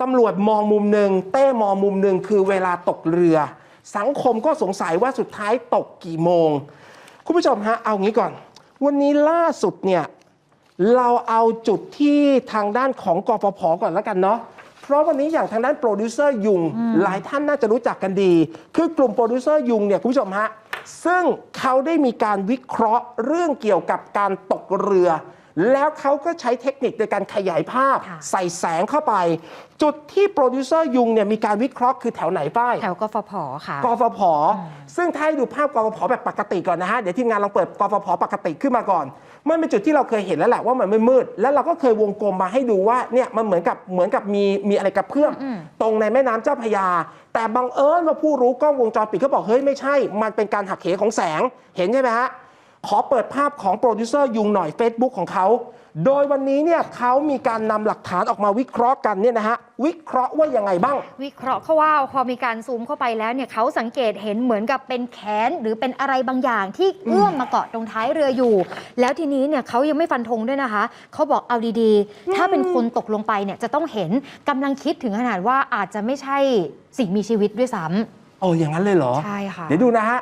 ตำรวจมองมุมหนึ่งเต้มองมุมหนึ่งคือเวลาตกเรือ สังคมก็สงสัยว่าสุดท้ายตกกี่โมง คุณผู้ชมฮะเอางี้ก่อน วันนี้ล่าสุดเนี่ยเราเอาจุดที่ทางด้านของกฟผก่อนแล้วกันเนาะเพราะวันนี้อย่างทางด้านโปรดิวเซอร์ยุงหลายท่านน่าจะรู้จักกันดี คือกลุ่มโปรดิวเซอร์ยุงเนี่ยคุณผู้ชมฮะซึ่งเขาได้มีการวิเคราะห์เรื่องเกี่ยวกับการตกเรือ แล้วเขาก็ใช้เทคนิคในการขยายภาพค่ะใส่แสงเข้าไป จุดที่โปรดิวเซอร์ยุงเนี่ยมีการวิเคราะห์คือแถวไหนป้าย แถวกฟผค่ะ กฟผ ซึ่งถ้าให้ดูภาพกฟผแบบปกติก่อนนะฮะ เดี๋ยวทีมงานลองเปิดกฟผปกติขึ้นมาก่อน มันเป็นจุดที่เราเคยเห็นแล้วแหละว่ามันไม่มืด แล้วเราก็เคยวงกลมมาให้ดูว่าเนี่ยมันเหมือนกับเหมือนกับมีมีอะไรกระเพื่อมอืมตรงในแม่น้ำเจ้าพระยา แต่บังเอิญว่าผู้รู้กล้องวงจรปิดเขาบอกเฮ้ยไม่ใช่ มันเป็นการหักเหของแสงเห็นใช่ไหมฮะ ขอเปิดภาพของโปรดิวเซอร์ยุงหน่อย Facebook ของเขา โดยวันนี้เนี่ยเขามีการนำหลักฐานออกมาวิเคราะห์กันเนี่ยนะฮะวิเคราะห์ว่ายังไงบ้าง วิเคราะห์เขาว่าพอมีการซูมเข้าไปแล้วเนี่ยเขาสังเกตเห็นเหมือนกับเป็นแขนหรือเป็นอะไรบางอย่างที่เอื้อมมาเกาะตรงท้ายเรืออยู่ แล้วทีนี้เนี่ยเขายังไม่ฟันธงด้วยนะคะเขาบอกเอาดีๆ ถ้าเป็นคนตกลงไปเนี่ยจะต้องเห็นกำลังคิดถึงขนาดว่าอาจจะไม่ใช่สิ่งมีชีวิตด้วยซ้ำ โอ้อย่างนั้นเลยเหรอ ใช่ค่ะ เดี๋ยวดูนะฮะ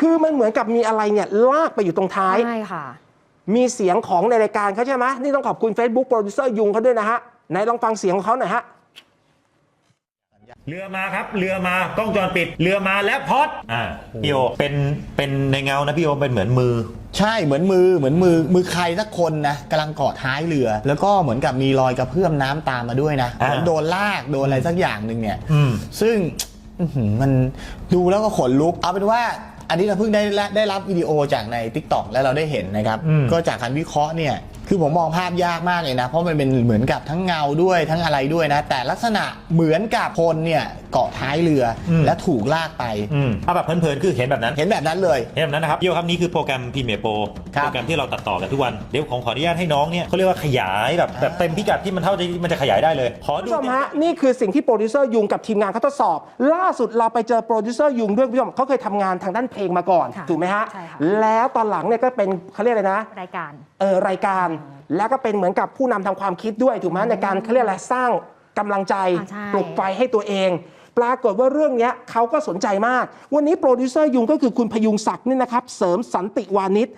คือมันเหมือนกับมีอะไรเนี่ยลากไปอยู่ตรงท้าย ใช่ค่ะ มีเสียงของในรายการเขาใช่ไหมนี่ต้องขอบคุณ Facebook โปรดิวเซอร์ยุงเขาด้วยนะฮะไหนลองฟังเสียงของเขาหน่อยฮะเรือมาครับเรือมากล้องวงจรปิดเรือมาและพอดอ่าพี่โอเป็นเป็นในเงานะพี่โอเป็นเหมือนมือ ใช่เหมือนมือเหมือนมือมือใครสักคนนะกำลังเกาะท้ายเรือ แล้วก็เหมือนกับมีรอยกระเพื่อมน้ำตามมาด้วยนะอ่า เหมือนโดนลากโดนอะไรสักอย่างหนึ่งเนี่ย อืม ซึ่งอื้อหือมันดูแล้วก็ขนลุก เอาเป็นว่า อันนี้เราเพิ่งได้ได้รับวิดีโอจากใน t ิ k t o k แล้วเราได้เห็นนะครับอืมก็จากการวิเคราะห์เนี่ย คือผมมองภาพยากมากเลยนะเพราะมันเป็นเหมือนกับทั้งเงาด้วยทั้งอะไรด้วยนะ แต่ลักษณะเหมือนกับคนเนี่ยเกาะท้ายเรืออมและถูกลากไปอืมเอาแบบเพลินๆคือเห็นแบบนั้น เห็นแบบนั้นเลย เห็นแบบนั้นนะครับพี่โอครับนี่คือโปรแกรมพรีเมียร์โปรครับ โปรแกรมที่เราตัดต่อกันทุกวันเดี๋ยวของขออนุญาตให้น้องเนี่ยเขาเรียกว่าขยายแบบแบบเต็มพิกัดที่มันเท่าที่มันจะขยายได้เลย ขอคุณดู ผู้ชมฮะนี่คือสิ่งที่โปรดิวเซอร์ยุงกับทีมงานเขาทดสอบ ล่าสุดเราไปเจอโปรดิวเซอร์ยุงด้วยคุณผู้ชมเขาเคยทำงานทางด้านเพลงมาก่อนค่ะถูกไหมฮะใช่ค่ะ แล้วตอนหลังเนี่ยก็เป็นเขาเรียกอะไรนะรายการ เออรายการ แล้วก็เป็นเหมือนกับผู้นำทางความคิดด้วยถูกไหมในการเขาเรียกอะไรสร้างกำลังใจอ่าใช่ปลุกไฟให้ตัวเอง ปรากฏว่าเรื่องเนี้ยเขาก็สนใจมาก วันนี้โปรดิวเซอร์ยุงก็คือคุณพยุงศักดิ์นี่นะครับ เสริมสันติวานิช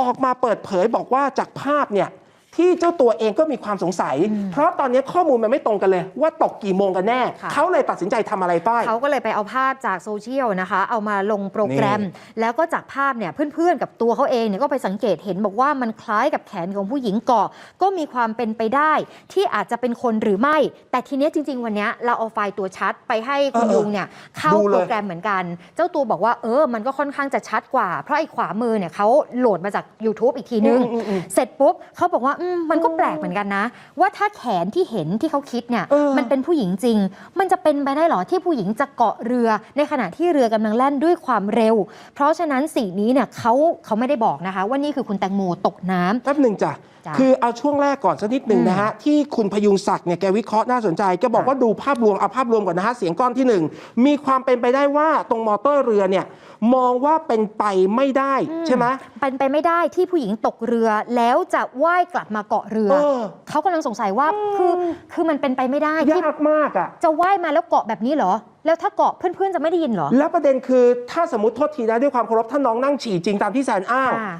ออกมาเปิดเผยบอกว่าจากภาพเนี่ย ที่เจ้าตัวเองก็มีความสงสัย เพราะตอนนี้ข้อมูลมันไม่ตรงกันเลย ว่าตกกี่โมงกันแน่ค่ะเขาเลยตัดสินใจทำอะไรป้ายเขาก็เลยไปเอาภาพจากโซเชียลนะคะ เอามาลงโปรแกรมนี่แล้วก็จากภาพเนี่ยเพื่อนๆ กับตัวเขาเองเนี่ยก็ไปสังเกตเห็นบอกว่ามันคล้ายกับแขนของผู้หญิงเกาะก็มีความเป็นไปได้ ที่อาจจะเป็นคนหรือไม่ แต่ทีเนี้ยจริง ๆ วันเนี้ยเราเอาไฟล์ตัวชัดไปให้คุณเออลุงเนี่ยเข้าดูเลยโปรแกรมเหมือนกัน เจ้าตัวบอกว่าเออมันก็ค่อนข้างจะชัดกว่า เพราะไอ้ขวามือเนี่ยเขาโหลดมาจาก YouTube อีกทีนึงอืมอืมอืมเสร็จปุ๊บเขาบอกว่าอืมมันก็แปลกเหมือนกันนะ ว่าถ้าแขนที่เห็นที่เขาคิดเนี่ยเออมันเป็นผู้หญิงจริง มันจะเป็นไปได้เหรอที่ผู้หญิงจะเกาะเรือ ในขณะที่เรือกำลังแล่นด้วยความเร็ว เพราะฉะนั้นสิ่งนี้เนี่ยเขาเขาไม่ได้บอกนะคะ ว่านี่คือคุณแตงโมตกน้ำแป๊บหนึ่งจ้ะจ้ะคือเอาช่วงแรกก่อนสักนิดหนึ่งอืมนะฮะที่คุณพยุงศักดิ์เนี่ยแกวิเคราะห์น่าสนใจแกบอกค่ะว่าดูภาพรวมเอาภาพรวมก่อนนะฮะเสียงก้อนที่หนึ่งมีความเป็นไปได้ว่าตรงมอเตอร์เรือเนี่ยมองว่าเป็นไปไม่ได้ใช่ไหมเป็นไปไม่ได้ที่ผู้หญิงตกเรือแล้วจะว่ายกลับมาเกาะเรือ เออ เขากำลังสงสัยว่าคือคือมันเป็นไปไม่ได้ที่ยากมากอะ จะว่ายมาแล้วเกาะแบบนี้เหรอ แล้วถ้าเกาะเพื่อนๆจะไม่ได้ยินเหรอ แล้วประเด็นคือถ้าสมมติโทษทีนะด้วยความเคารพถ้าน้องนั่งฉี่จริงตามที่แซนอ้างค่ะ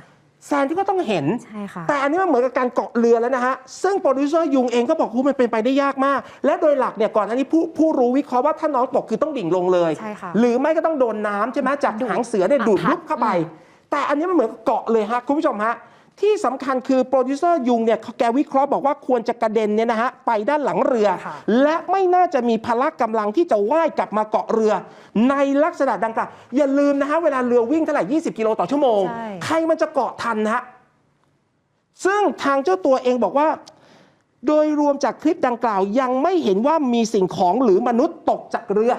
แซนที่ก็ต้องเห็น ใช่ค่ะ แต่อันนี้มันเหมือนกับการเกาะเรือแล้วนะฮะ ซึ่งโปรดิวเซอร์ยุงเองก็บอกว่ามันเป็นไปได้ยากมาก และโดยหลักเนี่ยก่อนอันนี้ผู้ผู้รู้วิเคราะห์ว่าถ้าน้องตกคือต้องดิ่งลงเลย ใช่ค่ะหรือไม่ก็ต้องโดนน้ำใช่ไหมจากดูดหางเสือเนี่ยอะดูดพัด ลุกเข้าไปอืมแต่อันนี้มันเหมือนกับเกาะเลยฮะคุณผู้ชมฮะ ที่สำคัญคือโปรดิวเซอร์ยุงเนี่ยแกวิเคราะห์บอกว่าควรจะกระเด็นเนี่ยนะฮะไปด้านหลังเรือ ค่ะ และไม่น่าจะมีพละกำลังที่จะว่ายกลับมาเกาะเรือ ในลักษณะดังกล่าวอย่าลืมนะฮะเวลาเรือวิ่งเท่าไหร่ 20 กิโลต่อชั่วโมง ใช่ ใครมันจะเกาะทันนะฮะ ซึ่งทางเจ้าตัวเองบอกว่า โดยรวมจากคลิปดังกล่าวยังไม่เห็นว่ามีสิ่งของหรือมนุษย์ตกจากเรือ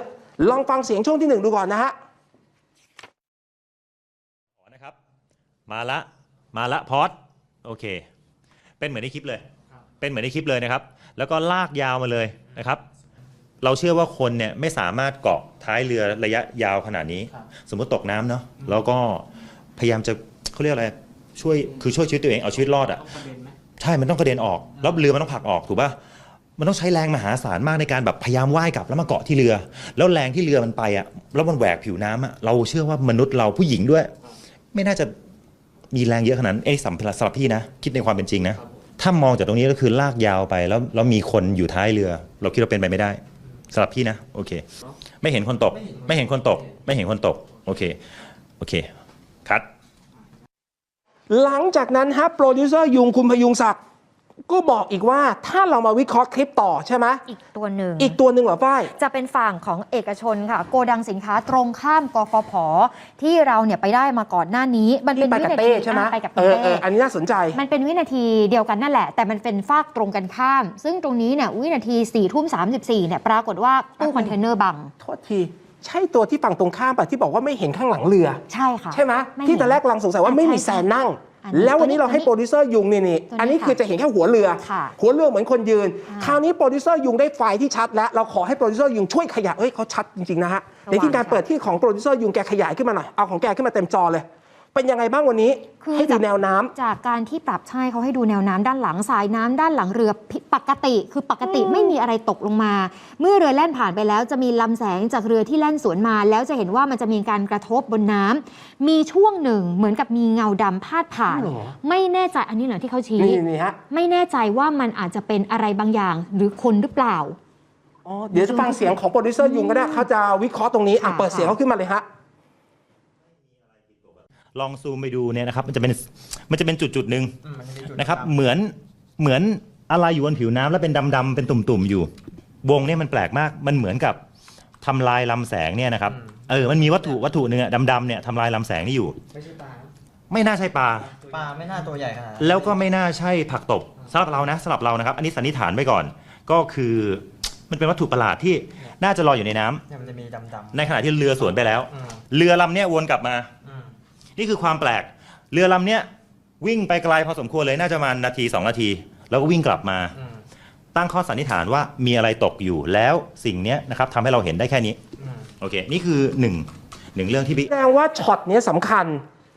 ลองฟังเสียงช่วงที่หนึ่งดูก่อนนะฮะนะครับมาละ มาละพอดโอเค เป็นเหมือนในคลิปเลย เป็นเหมือนในคลิปเลยนะครับ แล้วก็ลากยาวมาเลยนะครับ เราเชื่อว่าคนเนี่ยไม่สามารถเกาะท้ายเรือระยะยาวขนาดนี้ สมมติตกน้ำเนาะแล้วก็พยายามจะเขาเรียกอะไรช่วยคือช่วยชีวิตตัวเองเอาชีวิตรอดอะใช่มันต้องกระเด็นออกแล้วเรือมันต้องผลักออกถูกป่ะมันต้องใช้แรงมหาศาลมากในการแบบพยายามว่ายกลับแล้วมาเกาะที่เรือ แล้วแรงที่เรือมันไปอะแล้วมันแหวกผิวน้ำอะเราเชื่อว่ามนุษย์เราผู้หญิงด้วย ไม่น่าจะ มีแรงเยอะขนาดเอ้ยสำหรับสำหรับพี่นะ คิดในความเป็นจริงนะ ถ้ามองจากตรงนี้ก็คือลากยาวไปแล้วแล้วมีคนอยู่ท้ายเรือ เราคิดว่าเป็นไปไม่ได้สำหรับพี่นะ โอเค ไม่เห็นคนตก ไม่เห็นคนตก ไม่เห็นคนตก โอเค โอเค คัด หลังจากนั้นฮะโปรดิวเซอร์ยุงคุณพยุงศักดิ์ ก็บอกอีกว่าถ้าเรามาวิเคราะห์คลิปต่อใช่ไหมอีกตัวหนึ่ง อีกตัวหนึ่งเหรอฝ้าย จะเป็นฝั่งของเอกชนค่ะ โกดังสินค้าตรงข้ามกฟผ ที่เราเนี่ยไปได้มาก่อนหน้านี้ มันเป็นที่ไปวิกับนาเต้ทีใช่ไหมอะไปกับเอคุณอเต้เอออันนี้น่าสนใจ มันเป็นวินาทีเดียวกันนั่นแหละ แต่มันเป็นฟากตรงกันข้าม ซึ่งตรงนี้เนี่ยวินาที4ี่ทุ่มสาเนี่ยปรากฏว่าตู้คอนเทนเนอร์บัง โทษทีใช่ตัวที่ฝั่งตรงข้ามปะที่บอกว่าไม่เห็นข้างหลังเรือ ใช่ค่ะ ใช่ไหมไม่ที่เห็นตอนแรกลังสงสัยว่าไม่มีแซนนั่งอันนี้ แล้ววันนี้เราให้ตัวนี้โปรดิวเซอร์ยุงนี่นี่ตัวนี้อันนี้ค่ะคือจะเห็นแค่หัวเรือค่ะหัวเรือเหมือนคนยืนอ่าคราวนี้โปรดิวเซอร์ยุงได้ไฟล์ที่ชัดแล้ว เราขอให้โปรดิวเซอร์ยุงช่วยขยายเอ้ยเขาชัดจริงๆนะฮะระวังในที่การค่ะเปิดที่ของโปรดิวเซอร์ยุงแกขยายขึ้นมาหน่อย เอาของแกขึ้นมาเต็มจอเลย เป็นยังไงบ้างวันนี้ คือให้ดูจาก แนวน้ำ จากการที่ปรับใช่เขาให้ดูแนวน้ำด้านหลังสายน้ำด้านหลังเรือผิดปกติ คือปกติไม่มีอะไรตกลงมา เมื่อเรือแล่นผ่านไปแล้วจะมีลำแสงจากเรือที่แล่นสวนมา แล้วจะเห็นว่ามันจะมีการกระทบบนน้ำมีช่วงหนึ่งเหมือนกับมีเงาดำพาดผ่าน อ๋อเหรอ ไม่แน่ใจอันนี้เหรอที่เขาชี้ นี่นี่ฮะไม่แน่ใจว่ามันอาจจะเป็นอะไรบางอย่าง หรือคนหรือเปล่า อ๋อเดี๋ยวจะฟังเสียงของโปรดิวเซอร์ยุงก็ได้เขาจะวิเคราะห์ตรงนี้อะค่ะ เปิดเสียงเขาขึ้นมาเลยฮะ ลองซูมไปดูเนี่ยนะครับ มันจะเป็นมันจะเป็นจุดจุดๆหนึ่งนะครับ เหมือนเหมือนอะไรอยู่บนผิวน้ำแล้วเป็นดำๆเป็นตุ่มๆอยู่ วงเนี่ยมันแปลกมากมันเหมือนกับทำลายลำแสงเนี่ยนะครับเออมันมีวัตถุวัตถุหนึ่งอะดำๆเนี่ยทำลายลำแสงนี่อยู่ ไม่ใช่ปลาไม่น่าใช่ปลา ปลาไม่น่าตัวใหญ่ขนาดนั้นแล้วก็ไม่น่าใช่ผักตบสำหรับเรานะสำหรับเรานะครับ อันนี้สันนิษฐานไว้ก่อน ก็คือมันเป็นวัตถุประหลาดที่น่าจะลอยอยู่ในน้ำเนี่ยมันจะมีดำในขณะที่เรือสวนไปแล้วๆอืมเรือลำเนี้ยวนกลับมาอืม นี่คือความแปลก เรือลำเนี้ยวิ่งไปไกลพอสมควรเลยน่าจะประมาณนาที2นาที แล้วก็วิ่งกลับมาอืมตั้งข้อสันนิษฐานว่ามีอะไรตกอยู่แล้วสิ่งเนี้ยนะครับทำให้เราเห็นได้แค่นี้อืมโอเค นี่คือหนึ่งหนึ่งเรื่องที่พี่แสดงว่าช็อตเนี้ยสำคัญ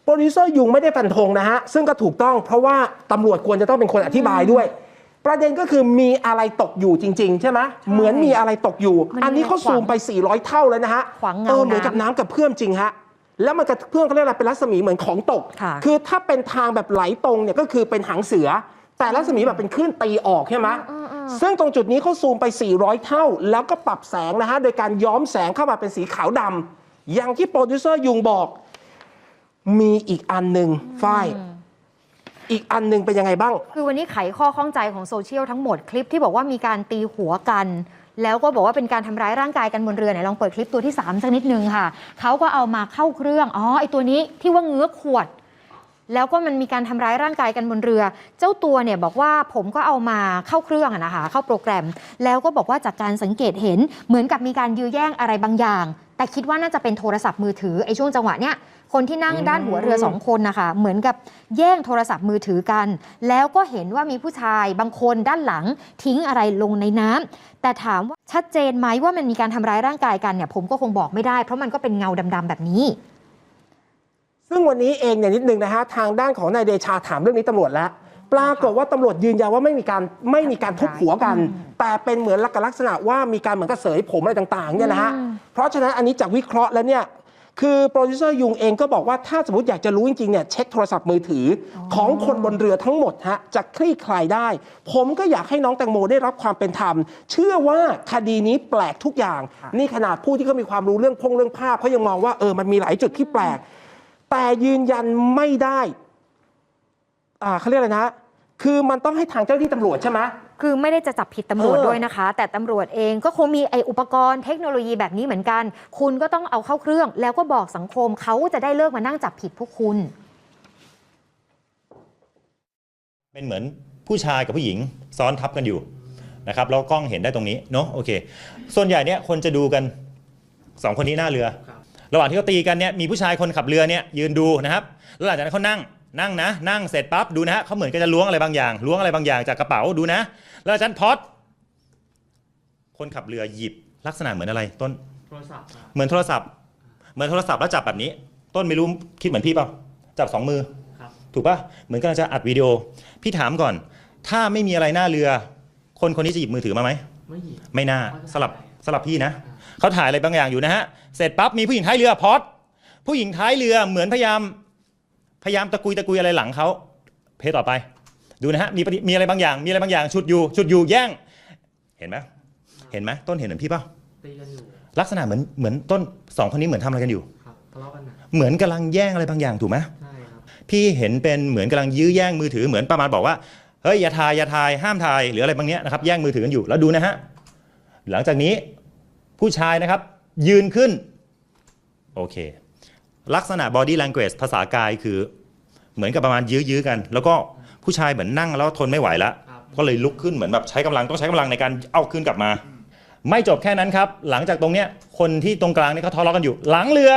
โปรดิวเซอร์ยุงไม่ได้ฟันธงนะฮะซึ่งก็ถูกต้องเพราะว่าตำรวจควรจะต้องเป็นคนอธิบายด้วย ประเด็นก็คือมีอะไรตกอยู่จริง ๆ ใช่ไหมเหมือนมีอะไรตกอยู่มันมีอันนี้เขาซูมไป 400 เท่าแล้วนะฮะขวางเงาเออเหมือนกับน้ำน้ำกับเพื่อมจริงฮะ แล้วมันกับเพื่อมเขาเรียกอะไรเป็นรัศมีเหมือนของตก ค่ะ คือถ้าเป็นทางแบบไหลตรงเนี่ยก็คือเป็นหางเสือ แต่รัศมีแบบเป็นคลื่นตีออกใช่ไหมอืมอืม ซึ่งตรงจุดนี้เขาซูมไป 400 เท่า แล้วก็ปรับแสงนะฮะโดยการย้อมแสงเข้ามาเป็นสีขาวดำอย่างที่โปรดิวเซอร์ยุงบอก มีอีกอันหนึ่งฝ้ายอีกอันหนึ่งเป็นยังไงบ้าง คือวันนี้ไขข้อข้องใจของโซเชียลทั้งหมดคลิปที่บอกว่ามีการตีหัวกัน แล้วก็บอกว่าเป็นการทำร้ายร่างกายกันบนเรือไหนลองเปิดคลิปตัวที่3สักนิดนึงค่ะเขาก็เอามาเข้าเครื่องอ๋อไอตัวนี้ที่ว่าเงื้อขวด แล้วก็มันมีการทำร้ายร่างกายกันบนเรือ เจ้าตัวเนี่ยบอกว่าผมก็เอามาเข้าเครื่องนะคะ เข้าโปรแกรม แล้วก็บอกว่าจากการสังเกตเห็นเหมือนกับมีการยื้อแย่งอะไรบางอย่าง แต่คิดว่าน่าจะเป็นโทรศัพท์มือถือไอ้ช่วงจังหวะเนี้ยคนที่นั่งด้านหัวเรือสองคนนะคะเหมือนกับแย่งโทรศัพท์มือถือกัน แล้วก็เห็นว่ามีผู้ชายบางคนด้านหลังทิ้งอะไรลงในน้ำแต่ถามว่าชัดเจนไหมว่ามันมีการทำร้ายร่างกายกันเนี่ยผมก็คงบอกไม่ได้เพราะมันก็เป็นเงาดำๆแบบนี้ ซึ่งวันนี้เองเนี่ยนิดนึงนะฮะทางด้านของนายเดชาถามเรื่องนี้ตำรวจแล้ว ปรากฏว่าตำรวจยืนยันว่าไม่มีการไม่มีการทุบหัวกัน แต่เป็นเหมือนลักษณะว่ามีการเหมือนกับเสยผมอะไรต่างๆเนี่ยนะฮะอืมเพราะฉะนั้นอันนี้จากวิเคราะห์แล้วเนี่ยคือโปรดิวเซอร์ยุงเองก็บอกว่าถ้าสมมติอยากจะรู้จริงๆเนี่ยเช็คโทรศัพท์มือถืออของคนบนเรือทั้งหมดฮะจะคลี่คลายได้ ผมก็อยากให้น้องแตงโมได้รับความเป็นธรรม เชื่อว่าคดีนี้แปลกทุกอย่าง นี่ขนาดผู้ที่เขามีความรู้เรื่องพงเรื่องภาพเขายังมองว่าเออมันมีหลายจุดที่แปลก แต่ยืนยันไม่ได้อ่าเขาเรียกอะไรนะ คือมันต้องให้ทางเจ้าหน้าที่ตำรวจใช่ไหม คือไม่ได้จะจับผิดตำรวจเออด้วยนะคะ แต่ตำรวจเองก็คงมีไออุปกรณ์เทคโนโลยีแบบนี้เหมือนกัน คุณก็ต้องเอาเข้าเครื่อง แล้วก็บอกสังคมเขาจะได้เลิกมานั่งจับผิดพวกคุณ เป็นเหมือนผู้ชายกับผู้หญิงซ้อนทับกันอยู่นะครับแล้วกล้องเห็นได้ตรงนี้เนาะโอเค ส่วนใหญ่เนี่ยคนจะดูกันสองคนนี้หน้าเรือระหว่างที่เขาตีกันเนี่ยมีผู้ชายคนขับเรือเนี่ยยืนดูนะครับแล้วหลังจากนั้นเขานั่งนั่งนะ นั่งเสร็จปั๊บดูนะฮะเขาเหมือนกันจะล้วงอะไรบางอย่างล้วงอะไรบางอย่างจากกระเป๋าดูนะ แล้วอาจารย์พอดคนขับเรือหยิบลักษณะเหมือนอะไร ต้นโทรศัพท์อะเหมือนโทรศัพท์ เหมือนโทรศัพท์แล้วจับแบบนี้ ต้นไม่รู้คิดเหมือนพี่เปล่าจับสองมือครับถูกปะเหมือนกำลังจะอัดวิดีโอ พี่ถามก่อน ถ้าไม่มีอะไรหน้าเรือ คนคนนี้จะหยิบมือถือมาไหมไม่หยิบไม่น่าเขาจะสลับถ่ายสลับพี่นะ เขาถ่ายอะไรบางอย่างอยู่นะฮะ เสร็จปั๊บมีผู้หญิงท้ายเรือพอดผู้หญิงท้ายเรือเหมือนพยายามพยายามตะกุยตะกุยอะไรหลังเขาเพจต่อไป ดูนะฮะมีปฏิมีอะไรบางอย่าง มีอะไรบางอย่างฉุดอยู่ฉุดอยู่แย่ง เห็นไหมเห็นไหมต้นเห็นเหมือนพี่เปล่าตีกันอยู่ลักษณะเหมือนเหมือนต้นสองคนนี้เหมือนทำอะไรกันอยู่ครับทะเลาะกันหนักเหมือนกำลังแย่งอะไรบางอย่างถูกไหมใช่ครับพี่เห็นเป็นเหมือนกำลังยื้อแย่งมือถือเหมือนประมาณบอกว่าเฮ้ยอย่าถ่ายอย่าถ่ายห้ามถ่ายหรืออะไรบางเนี้ยนะครับแย่งมือถือกันอยู่แล้วดูนะฮะหลังจากนี้ ผู้ชายนะครับ ยืนขึ้น โอเค ลักษณะ body language ภาษากายคือ เหมือนกับประมาณยื้อๆกัน แล้วก็ผู้ชายเหมือนนั่งแล้วทนไม่ไหวแล้วครับก็เลยลุกขึ้นเหมือนแบบใช้กำลังต้องใช้กำลังในการเอาขึ้นกลับมา ไม่จบแค่นั้นครับ หลังจากตรงเนี้ยคนที่ตรงกลางนี่เขาทะเลาะกันอยู่ หลังเรือ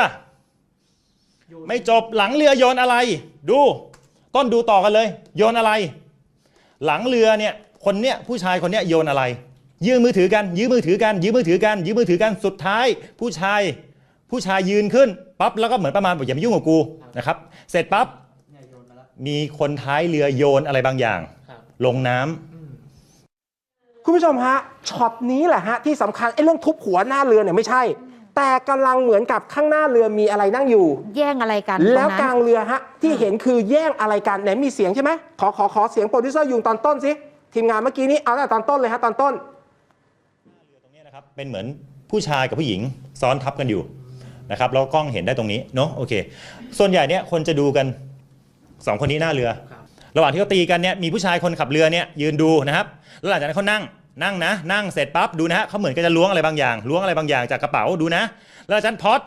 ไม่จบหลังเรือโยนอะไร ดู ต้นดูต่อกันเลย โยนอะไร หลังเรือเนี่ยคนเนี้ยผู้ชายคนเนี้ยโยนอะไร ยืมมือถือกันยืมมือถือกันยืมมือถือกันยืมมือถือกันสุดท้าย ผู้ชายผู้ชายยืนขึ้นปั๊บแล้วก็เหมือนประมาณบอกอย่ามายุ่งกับกูนะครับเสร็จปั๊บเนี่ยโยนมาแล้วมีคนท้ายเรือโยนอะไรบางอย่างครับลงน้ำอืมคุณผู้ชมฮะช็อตนี้แหละฮะที่สำคัญไอ้เรื่องทุบหัวหน้าเรือเนี่ยไม่ใช่ แต่กำลังเหมือนกับข้างหน้าเรือมีอะไรนั่งอยู่ แย่งอะไรกันตแล้วรงกนั้ลานงเรือฮะที่เห็นคือแย่งอะไรกันไหนมีเสียงใช่ไหมขอขอขอเสียงโปรดิวเซอร์ยุงตอนต้นสิทีมงานเมื่อกี้นี้เอาแต่ตอนต้นเลยฮะตอนต้น ตรงนี้นะครับ เป็นเหมือนผู้ชายกับผู้หญิงซ้อนทับกันอยู่นะครับแล้วกล้องเห็นได้ตรงนี้เนาะโอเค ส่วนใหญ่เนี่ยคนจะดูกันสองคนนี้หน้าเรือครับระหว่างที่เขาตีกันเนี่ยมีผู้ชายคนขับเรือเนี่ยยืนดูนะครับแล้วหลังจากนั้นเขานั่งนั่งนะ นั่งเสร็จปั๊บดูนะฮะเขาเหมือนกับจะล้วงอะไรบางอย่างล้วงอะไรบางอย่างจากกระเป๋าดูนะ แล้วหลังจากนั้นพอด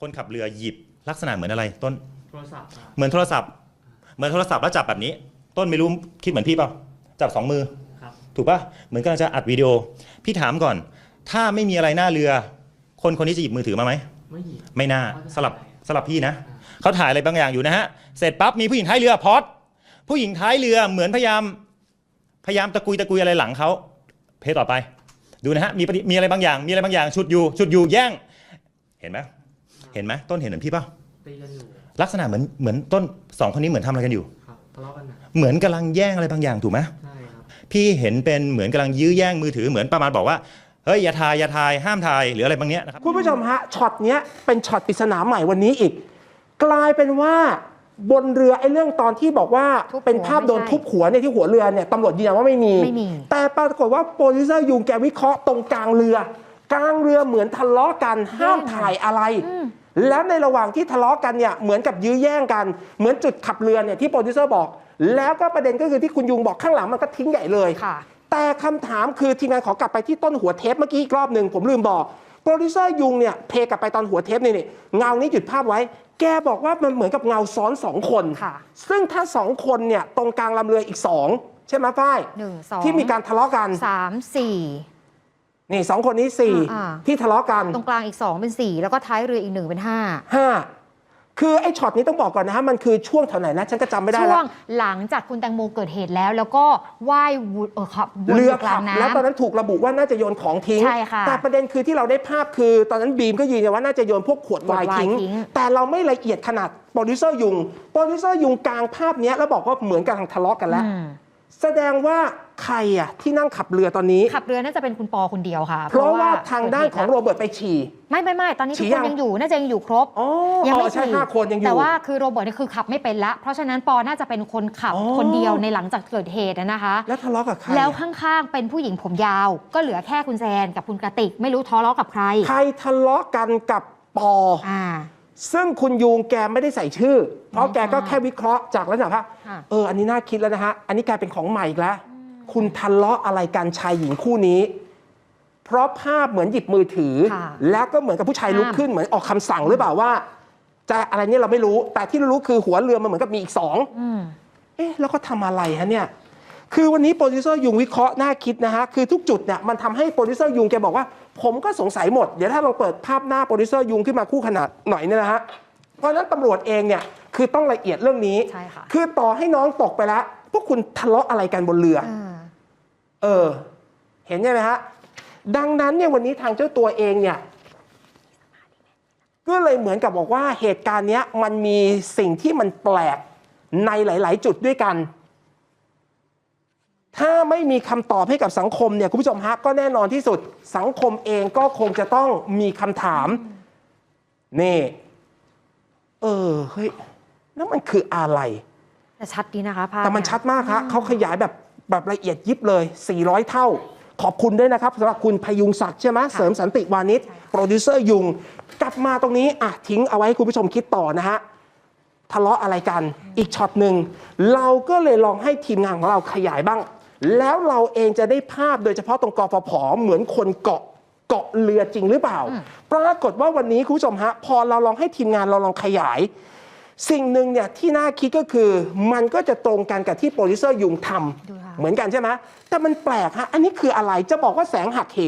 คนขับเรือหยิบลักษณะเหมือนอะไร ต้นโทรศัพท์ครับเหมือนโทรศัพท์ เหมือนโทรศัพท์แล้วจับแบบนี้ ต้นไม่รู้คิดเหมือนพี่เปล่าจับสองมือครับ ถูกปะเหมือนกำลังจะอัดวิดีโอ พี่ถามก่อน ถ้าไม่มีอะไรหน้าเรือ คนคนนี้จะหยิบมือถือมาไหม ไม่หยิบไม่น่าเขาจะสลับถ่ายสลับพี่นะเขาถ่ายอะไรบางอย่างอยู่นะฮะ เสร็จปั๊บมีผู้หญิงท้ายเรือพอดผู้หญิงท้ายเรือเหมือนพยายามพยายามตะกุยตะกุยอะไรหลังเขาเพจต่อไป ดูนะฮะมีปฏิมีอะไรบางอย่าง มีอะไรบางอย่างฉุดอยู่ฉุดอยู่แย่ง เห็นไหมเห็นไหมต้นเห็นเหมือนพี่เปล่าตีกันอยู่ลักษณะเหมือนเหมือนต้นสองคนนี้เหมือนทำอะไรกันอยู่ครับทะเลาะกันหนักเหมือนกำลังแย่งอะไรบางอย่างถูกไหมใช่ครับ พี่เห็นเป็นเหมือนกำลังยื้อแย่งมือถือเหมือนประมาณบอกว่าเฮ้ยอย่าถ่ายอย่าถ่ายห้ามถ่ายหรืออะไรบางเนี้ยนะครับคุณผู้ชมฮะช็อตเนี้ยเป็นช็อตปริศนาใหม่วันนี้อีก กลายเป็นว่าบนเรือไอ้เรื่องตอนที่บอกว่าทุบหัวเป็นภาพโดนไม่ใช่ทุบหัวเนี่ยที่หัวเรือเนี่ยตำรวจยืนยันว่าไม่มี ไม่มี แต่ปรากฏว่าโปรดิวเซอร์ยุงแกวิเคราะห์ตรงกลางเรือ กลางเรือเหมือนทะเลาะกันห้ามถ่ายอะไร แล้วในระหว่างที่ทะเลาะกันเนี่ยเหมือนกับยื้อแย่งกัน เหมือนจุดขับเรือเนี่ยที่โปรดิวเซอร์บอก แล้วก็ประเด็นก็คือที่คุณยุงบอกข้างหลังมันก็ทิ้งใหญ่เลยค่ะแต่คำถามคือทีมงานขอกลับไปที่ต้นหัวเทปเมื่อกี้อีกรอบหนึ่งผมลืมบอกโปรดิวเซอร์ยุงเนี่ยเพกลับไปตอนหัวเทปนี่นี่เงานี้หยุดภาพไว้ แกบอกว่ามันเหมือนกับเงาซ้อนสองคนค่ะซึ่งถ้าสองคนเนี่ยตรงกลางลำเรืออีกสองใช่ไหมฝ้ายหนึ่งสองที่มีการทะเลาะกันสามสี่นี่สองคนนี้สี่อ่าที่ทะเลาะกันตรงกลางอีกสองเป็นสี่แล้วก็ท้ายเรืออีกหนึ่งเป็นห้าห้า คือไอ้ช็อตนี้ต้องบอกก่อนนะฮะมันคือช่วงแถวไหนนะฉันก็จำไม่ได้ช่แล้ววงหลังจากคุณแตงโมเกิดเหตุแล้ว แล้วก็ว่ายวนเออขับวนเรืออยู่กลาขังบน้ำแล้วตอนนั้นถูกระบุว่าน่าจะโยนของทิ้ง ใช่ค่ะแต่ประเด็นคือที่เราได้ภาพคือ ตอนนั้นบีมก็ยืนยันว่าน่าจะโยนพวกขวดไวน์ขวดไวน์ทิ้ง ทิ้ง แต่เราไม่ละเอียดขนาดโปรดิวเซอร์ยุงโปรดิวเซอร์ยุงกลางภาพเนี้ยแล้วบอกว่าเหมือนกำลังทะเลาะกันแล้ว อืม แสดงว่าใครอะที่นั่งขับเรือตอนนี้ ขับเรือน่าจะเป็นคุณปอคนเดียวค่ะเพราะว่าทางด้านของโรเบิร์ตไปฉี่ ไม่ไม่ไม่ตอนนี้ฉี่ทุกคนยังยังอยู่น่าจะยังอยู่ครบอ๋อยังไม่อ๋อใช่ฉี่ห้าคนยังอยู่แต่ว่าคือโรเบิร์ตเนี่ยคือขับไม่เป็นละ เพราะฉะนั้นปอน่าจะเป็นคนขับอ๋อคนเดียวในหลังจากเกิดเหตุอะนะคะ แล้วทะเลาะกับใครแล้วข้างๆเป็นผู้หญิงผมยาว ก็เหลือแค่คุณแซนกับคุณกระติก ไม่รู้ทะเลาะกับใคร ใครทะเลาะกันกับปออ่า ซึ่งคุณยูงแกไม่ได้ใส่ชื่อ เพราะแกก็อ่าแค่วิเคราะห์จากลักษณะว่าค่ะ เอออันนี้น่าคิดแล้วนะฮะ อันนี้กลายเป็นของใหม่อีกแล้ว คุณทะเลาะอะไรกันชายหญิงคู่นี้ เพราะภาพเหมือนหยิบมือถือ ค่ะแล้วก็เหมือนกับผู้ชายลุกห้ามขึ้นเหมือนออกคำสั่งหรือเปล่าว่า จะอะไรเนี่ยเราไม่รู้ แต่ที่รู้คือหัวเรือมันเหมือนกับมีอีกสอง อืม เอ๊ะแล้วก็ทำอะไรฮะเนี่ย คือวันนี้โปรดิวเซอร์ยุงวิเคราะห์น่าคิดนะฮะ คือทุกจุดเนี่ยมันทำให้โปรดิวเซอร์ยุงแกบอกว่า ผมก็สงสัยหมด เดี๋ยวถ้าลองเปิดภาพหน้าโปรดิวเซอร์ยุงขึ้นมาคู่ขนาดหน่อยเนี่ยนะฮะ เพราะฉะนั้นตำรวจเองเนี่ยคือต้องละเอียดเรื่องนี้ ใช่ค่ะ คือต่อให้น้องตกไปแล้ว พวกคุณทะเลาะอะไรกันบนเรืออ่าเออ เห็นใช่ไหมฮะ ดังนั้นเนี่ยวันนี้ทางเจ้าตัวเองเนี่ยก็เลยเหมือนกับบอกว่าเหตุการณ์เนี้ยมันมีสิ่งที่มันแปลกในหลาย ๆ จุดด้วยกัน ถ้าไม่มีคำตอบให้กับสังคมเนี่ยคุณผู้ชมฮะก็แน่นอนที่สุดสังคมเองก็คงจะต้องมีคำถามนี่เออเฮ้ยแล้วมันคืออะไรแต่ชัดดีนะคะภาพแต่มันเยชัดมากฮะเขาขยายแบบแบบละเอียดยิบเลย 400 เท่า ขอบคุณด้วยนะครับสำหรับคุณพยุงศักดิ์ใช่ไหมเสริมสันติวานิชโปรดิวเซอร์ยุง กลับมาตรงนี้อะทิ้งเอาไว้ให้คุณผู้ชมคิดต่อนะฮะทะเลาะอะไรกัน อีกช็อตหนึ่ง เราก็เลยลองให้ทีมงานของเราขยายบ้าง แล้วเราเองจะได้ภาพโดยเฉพาะตรงกฟผเหมือนคนเกาะเกาะเรือจริงหรือเปล่า ปรากฏว่าวันนี้คุณผู้ชมฮะพอเราลองให้ทีมงานเราลองขยาย สิ่งหนึ่งเนี่ยที่น่าคิดก็คือมันก็จะตรงกันกับที่โปรดิวเซอร์ยุงทำดูค่ะเหมือนกันใช่ไหมแต่มันแปลกฮะอันนี้คืออะไรจะบอกว่าแสงหักเห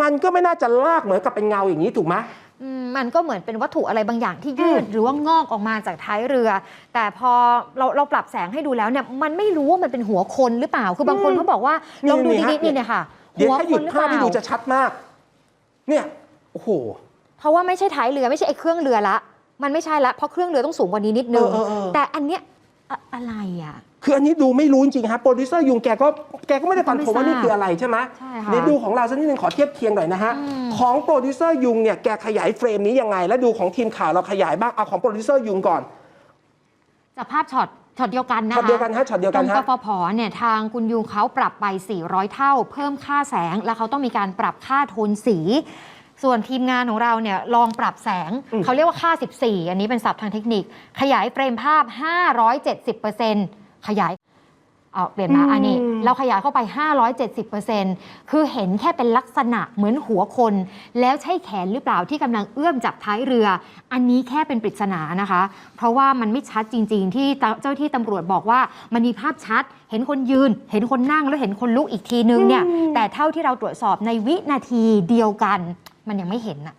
มันก็ไม่น่าจะลากเหมือนกับเป็นเงาอย่างนี้ถูกไหมอื มมันก็เหมือนเป็นวัตถุอะไรบางอย่างที่ยืดอืมหรือว่างอกออกมาจากท้ายเรือ แต่พอเราเราปรับแสงให้ดูแล้วเนี่ยมันไม่รู้ว่ามันเป็นหัวคนหรือเปล่า คือบางคนเขาบอกว่าลองดูนี่ฮะดีๆนี่เนี่ยค่ะเดี๋ยวหัวถ้าหคยุนดหรือภาเปพให้ล่าดูจะชัดมาก เนี่ยโอ้โหเพราะว่าไม่ใช่ท้ายเรือไม่ใช่ไอ้เครื่องเรือละ มันไม่ใช่ละเพราะเครื่องเรือต้องสูงกว่านี้นิดนึงเออเออเออแต่อันเนี้ยอะอะไรอะ คืออันนี้ดูไม่รู้จริงๆฮะโปรดิวเซอร์ยุงแกก็แกก็ไม่ได้ฟันธงว่าไม่ทราบนี่คืออะไรใช่ไหมใช่ค่ะ เดี๋ยวดูของเราสักนิดนึงขอเทียบเคียงหน่อยนะฮะอืมของโปรดิวเซอร์ยุงเนี่ยแกขยายเฟรมนี้ยังไง แล้วดูของทีมข่าวเราขยายบ้างเอาของโปรดิวเซอร์ยุงก่อน จากภาพช็อตช็อตเดียวกันนะคะช็อตเดียวกันฮะช็อตเดียวกันตรงฮะกฟผเนี่ยทางคุณยูเขาปรับไป 400 เท่า เพิ่มค่าแสง แล้วเขาต้องมีการปรับค่าโทนสี ส่วนทีมงานของเราเนี่ยลองปรับแสงอืมเขาเรียกว่าค่า 14 อันนี้เป็นศัพท์ทางเทคนิค ขยายเฟรมภาพ 570% ขยายเอาเปลี่ยนมาอันนี้เราขยายเข้าไป 570%คือเห็นแค่เป็นลักษณะเหมือนหัวคน แล้วใช่แขนหรือเปล่าที่กำลังเอื้อมจับท้ายเรือ อันนี้แค่เป็นปริศนานะคะ เพราะว่ามันไม่ชัดจริง ๆ ที่เจ้าที่ตำรวจบอกว่ามันมีภาพชัด เห็นคนยืน เห็นคนนั่งแล้วเห็นคนลุกอีกทีนึงเนี่ยแต่เท่าที่เราตรวจสอบในวินาทีเดียวกัน มันยังไม่เห็นอะ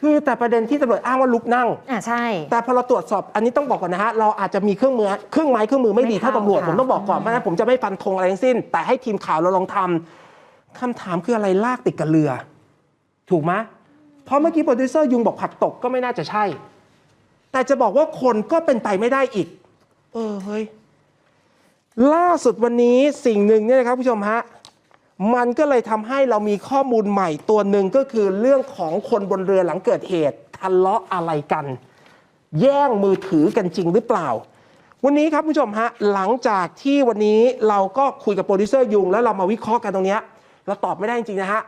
คือแต่ประเด็นที่ตำรวจอ้างว่าลุกนั่ง อ่าใช่ แต่พอเราตรวจสอบอันนี้ต้องบอกก่อนนะฮะเราอาจจะมีเครื่องมือเครื่องไม้เครื่องมือไม่ดีไม่เท่าเข้าตำรวจค่ะผมต้องบอกก่อนเพราะฉะนั้นผมจะไม่ฟันธงอะไรทั้งสิ้น แต่ให้ทีมข่าวเราลองทำคำถามคืออะไรลากติดกับเรือ ถูกไหมเพราะเมื่อกี้โปรดิวเซอร์ยุงบอกผักตกก็ไม่น่าจะใช่ แต่จะบอกว่าคนก็เป็นไปไม่ได้อีก เออเฮ้ย ล่าสุดวันนี้สิ่งหนึ่งเนี่ยนะครับผู้ชมฮะ มันก็เลยทำให้เรามีข้อมูลใหม่ตัวหนึ่งก็คือเรื่องของคนบนเรือหลังเกิดเหตุทะเลาะอะไรกัน แย่งมือถือกันจริงหรือเปล่า วันนี้ครับผู้ชมฮะหลังจากที่วันนี้เราก็คุยกับโปรดิวเซอร์ยุงแล้วเรามาวิเคราะห์กันตรงเนี้ยเราตอบไม่ได้จริงๆนะฮะ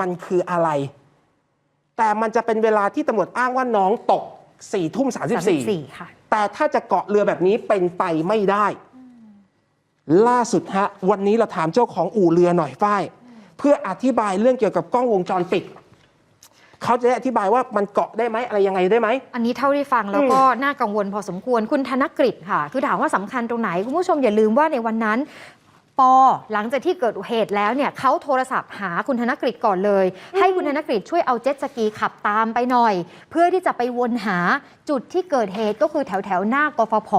มันคืออะไร แต่มันจะเป็นเวลาที่ตำรวจอ้างว่าน้องตก4ี่ทุ่มสา34ค่ะ แต่ถ้าจะเกาะเรือแบบนี้เป็นไปไม่ได้ ล่าสุดฮะวันนี้เราถามเจ้าของอู่เรือหน่อยฝ้าย เพื่ออธิบายเรื่องเกี่ยวกับกล้องวงจรปิด เขาจะได้อธิบายว่ามันเกาะได้ไหมอะไรยังไงได้ไหม อันนี้เท่าที่ฟังแล้วก็น่ากังวลพอสมควรคุณธนกฤษค่ะ คือถามว่าสำคัญตรงไหน คุณผู้ชมอย่าลืมว่าในวันนั้นปอหลังจากที่เกิดเหตุแล้วเนี่ยเขาโทรศัพท์หาคุณธนกฤษก่อนเลย ให้คุณธนกฤษช่วยเอาเจ็ตสกีขับตามไปหน่อย เพื่อที่จะไปวนหา จุดที่เกิดเหตุก็คือแถวแถวๆหน้ากฟผ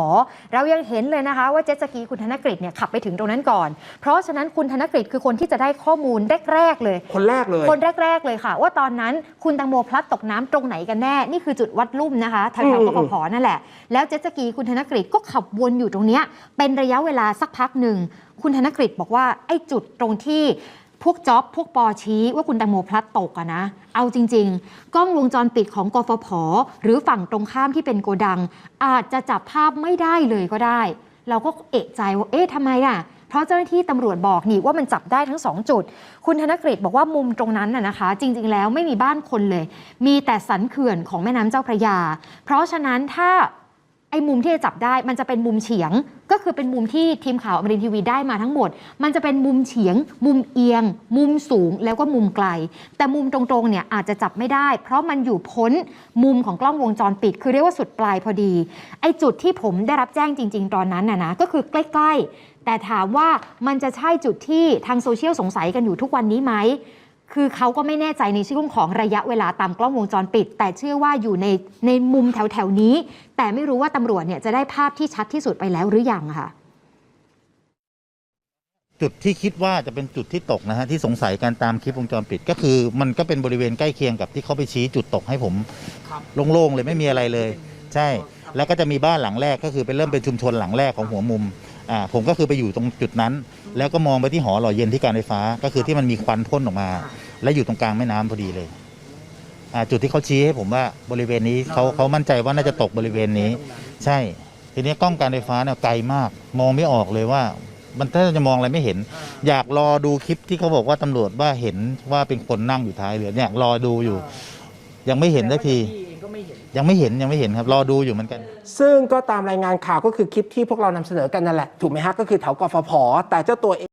เรายังเห็นเลยนะคะ ว่าเจ็ตสกีคุณธนกฤษเนี่ยขับไปถึงตรงนั้นก่อน เพราะฉะนั้นคุณธนกฤษคือคนที่จะได้ข้อมูลแรกๆเลย คนแรกเลย คนแรก ๆ เลยค่ะ ว่าตอนนั้นคุณตังโมพลัดตกน้ำตรงไหนกันแน่ นี่คือจุดวัดลุ่มนะคะแถวอืๆมกฟผนั่นแหละ แล้วเจ็ตสกีคุณธนกฤษก็ขับวนอยู่ตรงเนี้ยเป็นระยะเวลาสักพักหนึ่งคุณธนกฤษบอกว่าไอ้จุดตรงที่ พวกจ็อบพวกปอชี้ว่าคุณแตงโมพลัดตกอะนะ เอาจริง ๆ กล้องวงจรปิดของกฟผ หรือฝั่งตรงข้ามที่เป็นโกดัง อาจจะจับภาพไม่ได้เลยก็ได้ เราก็เอะใจว่าเอ๊ะทำไมอะเพราะเจ้าหน้าที่ตำรวจบอกนี่ว่ามันจับได้ทั้งสองจุด คุณธนกฤษบอกว่ามุมตรงนั้นน่ะนะคะ จริง ๆ แล้วไม่มีบ้านคนเลย มีแต่สันเขื่อนของแม่น้ำเจ้าพระยา เพราะฉะนั้นถ้า ไอ้มุมที่จะจับได้มันจะเป็นมุมเฉียง ก็คือเป็นมุมที่ทีมข่าวอมรินทร์ทีวีได้มาทั้งหมด มันจะเป็นมุมเฉียง มุมเอียง มุมสูงแล้วก็มุมไกล แต่มุมตรงๆเนี่ยอาจจะจับไม่ได้ เพราะมันอยู่พ้นมุมของกล้องวงจรปิด คือเรียกว่าสุดปลายพอดี ไอ้จุดที่ผมได้รับแจ้งจริง ๆ ตอนนั้นน่ะนะก็คือใกล้ ๆ แต่ถามว่ามันจะใช่จุดที่ทางโซเชียลสงสัยกันอยู่ทุกวันนี้ไหม คือเขาก็ไม่แน่ใจในช่วงของระยะเวลาตามกล้องวงจรปิด แต่เชื่อว่าอยู่ในในมุมแถวๆนี้ แต่ไม่รู้ว่าตำรวจเนี่ยจะได้ภาพที่ชัดที่สุดไปแล้วหรือยังค่ะ จุดที่คิดว่าจะเป็นจุดที่ตกนะฮะที่สงสัยการตามคลิปวงจรปิด ก็คือ มันก็เป็นบริเวณใกล้เคียงกับที่เขาไปชี้จุดตกให้ผมโล่งๆเลยไม่มีอะไรเลย ใช่ แล้วก็จะมีบ้านหลังแรกก็คือเป็นเริ่มเป็นชุมชนหลังแรกของหัวมุม อ่าผมก็คือไปอยู่ตรงจุดนั้น แล้วก็มองไปที่หอหล่อเย็นที่การไฟฟ้า ก็คือที่มันมีควันพ่นออกมา และอยู่ตรงกลางแม่น้ำพอดีเลยอ่าจุดที่เขาชี้ให้ผมว่าบริเวณนี้เขาเขามั่นใจว่าน่าจะตกบริเวณนี้ ใช่ ทีนี้กล้องการไฟฟ้าเนี่ยไกลมาก มองไม่ออกเลยว่า มันถ้าจะมองอะไรไม่เห็น อยากรอดูคลิปที่เขาบอกว่าตำรวจว่าเห็นว่าเป็นคนนั่งอยู่ท้ายเรือเนี่ยรอดูอยู่ ยังไม่เห็นสักทีพี่เองก็ ไม่เห็น ยังไม่เห็นยังไม่เห็นครับ รอดูอยู่เหมือนกัน ซึ่งก็ตามรายงานข่าวก็คือคลิปที่พวกเรานำเสนอกันนั่นแหละ ถูกไหมฮะ ก็คือแถวกฟผแต่เจ้าตัวเอง